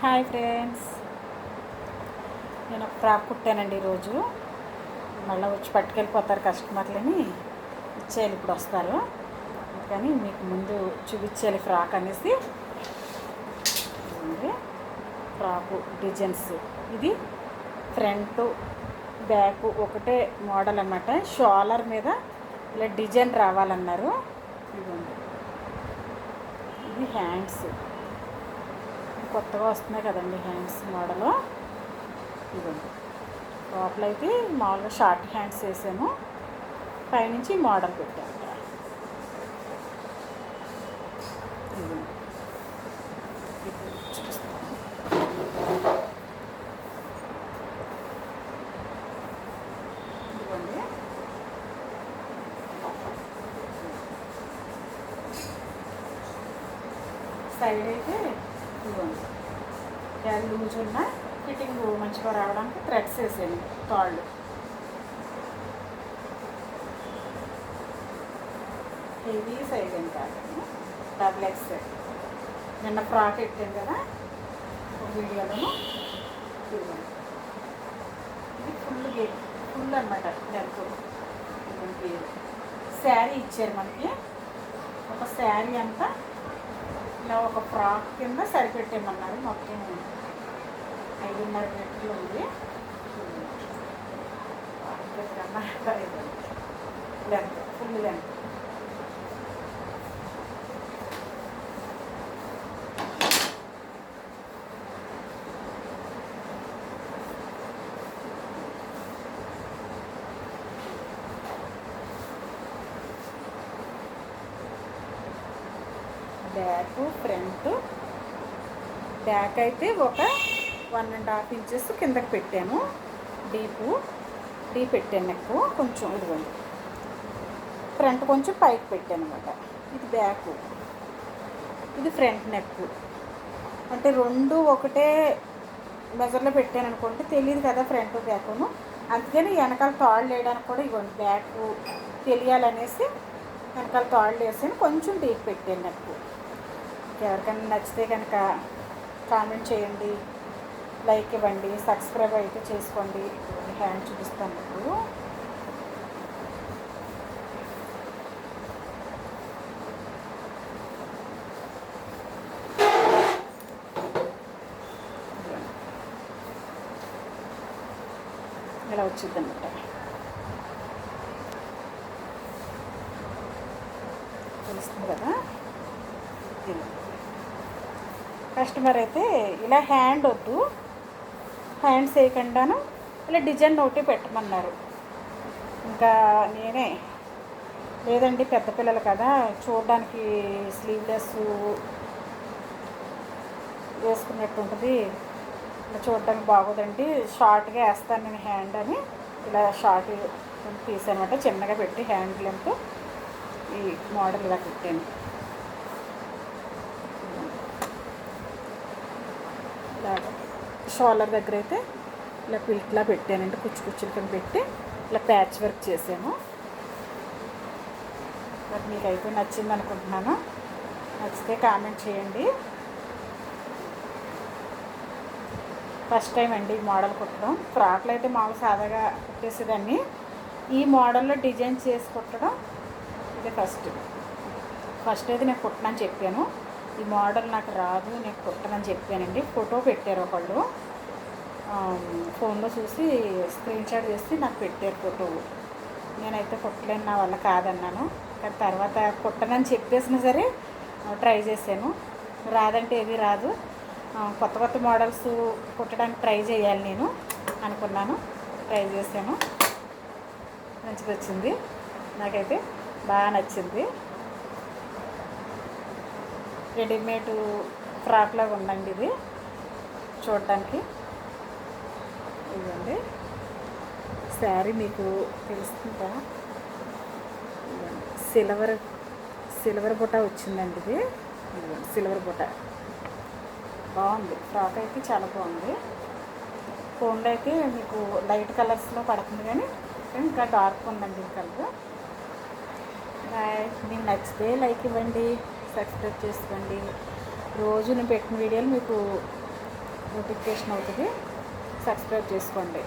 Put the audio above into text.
Hi friends. నేను ఒక frock కుట్టానండి ఈరోజు. మళ్ళీ వచ్చి పట్టుకెళ్ళిపోతారు కస్టమర్లని. ఇచ్చేయాలి ఇప్పుడు వస్తారు. కానీ మీకు ముందు చూపించాలి ఫ్రాక్ అనేసి. ఇదిగోండి. Frock designs. ఇది ఫ్రంట్ బ్యాక్ ఒకటే మోడల్ అనమాట షోలర్ మీద ఇలా డిజైన్ రావాలన్నారు. ఇదిగోండి. ఇది హ్యాండ్స్. కొత్తగా వస్తున్నాయి కదండి హ్యాండ్స్ మోడల్. ఇదిగోండి. లోపల అయితే మామూలుగా షార్ట్ హ్యాండ్స్ వేసాము పైనుంచి మోడల్ పెట్టాను. ఇదిగోండి. సైడ్ అయితే లూజ్ ఉన్న ఫిట్టింగ్ మంచిగా రావడానికి థ్రెడ్స్ వేసాను తాళ్ళు. హెవీ సైజ్ ఏం కాదు డబుల్ ఎక్స్. నిన్న ఫ్రాక్ ఎట్టాను కదా ఒక వీడియోలో ఇది ఫుల్ గేట్ ఫుల్ అనమాట లెంత్. శారీ ఇచ్చారు మనకి. ఒక శారీ అంతా ఇట్లా ఒక ఫ్రాక్ కింద సరిపెట్టేమన్నారు మొత్తం ఐదున్నర మీటర్లు ఉంది. Length full length back front. Back అయితే ఒక వన్ అండ్ హాఫ్ ఇంచెస్ కిందకి పెట్టాను. డీపు డీప్ పెట్టాను నెక్. కొంచెం ఇదిగోండి. ఫ్రంట్ కొంచెం పైకి పెట్టాను అనమాట. ఇది బ్యాక్. ఇది ఫ్రంట్ నెక్. అంటే రెండు ఒకటే మెజర్లో పెట్టాను అనుకోండి తెలియదు కదా ఫ్రంట్ బ్యాక్ను. అందుకని వెనకాల తాళ్ళు వేయడానికి కూడా ఇవ్వండి బ్యాక్ తెలియాలనేసి వెనకాల తాళ్ళు వేసాను. కొంచెం డీప్ పెట్టాను నెక్. ఎవరికైనా నచ్చితే కనుక కామెంట్ చేయండి. లైక్ ఇవ్వండి సబ్స్క్రైబ్ అయితే చేసుకోండి. హ్యాండ్ చూపిస్తాను ఇప్పుడు ఇలా వచ్చింది అనమాట తెలుస్తుంది కదా? ఇలా. కస్టమర్ అయితే ఇలా హ్యాండ్ వద్దు హ్యాండ్స్ వేయకుండాను ఇలా డిజైన్ ఒకటి పెట్టమన్నారు. ఇంకా నేనే లేదండి పెద్ద పిల్లలు కదా చూడడానికి స్లీవ్లెస్ వేసుకున్నట్టు ఉంటుంది ఇలా చూడడానికి బాగోదండి షార్ట్గా వేస్తాను నేను హ్యాండ్ అని. ఇలా షార్ట్ తీసానమాట చిన్నగా పెట్టి హ్యాండ్ లెంత్ ఈ మోడల్ ఇలా పెట్టాను. ఇలాగా షోల్డర్ దగ్గర అయితే ఇలా పిల్ట్లా పెట్టానంటే కుచ్చు కుచ్చులు కింద పెట్టి ఇలా ప్యాచ్ వర్క్ చేశాను మరి మీకు అయితే నచ్చింది అనుకుంటున్నాను. నచ్చితే కామెంట్ చేయండి. ఫస్ట్ టైం అండి ఈ మోడల్ కుట్టడం. ఫ్రాక్లు అయితే మామూలు సాదాగా కుట్టేసేదాన్ని. ఈ మోడల్లో డిజైన్ చేసి కుట్టడం ఇది ఫస్ట్. ఫస్ట్ అయితే నేను కుట్టనని చెప్పాను. ఈ మోడల్ నాకు రాదు నేను కుట్టనని చెప్పానండి. ఫోటో పెట్టారు ఒకళ్ళు. ఫోన్లో చూసి స్క్రీన్ షాట్ చేసి నాకు పెట్టారు ఫోటో. నేనైతే కుట్టలేను నా వల్ల కాదన్నాను. కానీ తర్వాత కుట్టనని చెప్పేసినా సరే ట్రై చేశాను. రాదంటే ఏది రాదు. కొత్త కొత్త మోడల్స్ కుట్టడానికి ట్రై చేయాలి నేను అనుకున్నాను. ట్రై చేశాను. మంచిగా వచ్చింది. నాకైతే బాగా నచ్చింది. రెడీమేడ్ ఫ్రాక్ లాగా ఉందండి ఇది. చూడటానికి ఇదండి శారీ మీకు తెలుస్తుందా? సిల్వర్ సిల్వర్ బుట్ట వచ్చిందండి ఇది. సిల్వర్ బుట్ట. బాగుంది. ఫ్రాక్ అయితే చాలా బాగుంది. ఫోన్లో అయితే మీకు లైట్ కలర్స్లో పడుతుంది కానీ ఇంకా డార్క్ ఉందండి ఈ కలర్. బాయ్. మీకు నచ్చితే లైక్ ఇవ్వండి. సబ్స్క్రైబ్ చేసుకోండి. రోజు నేను పెట్టిన వీడియోలు మీకు నోటిఫికేషన్ అవుతుంది. సబ్స్క్రైబ్ చేసుకోండి.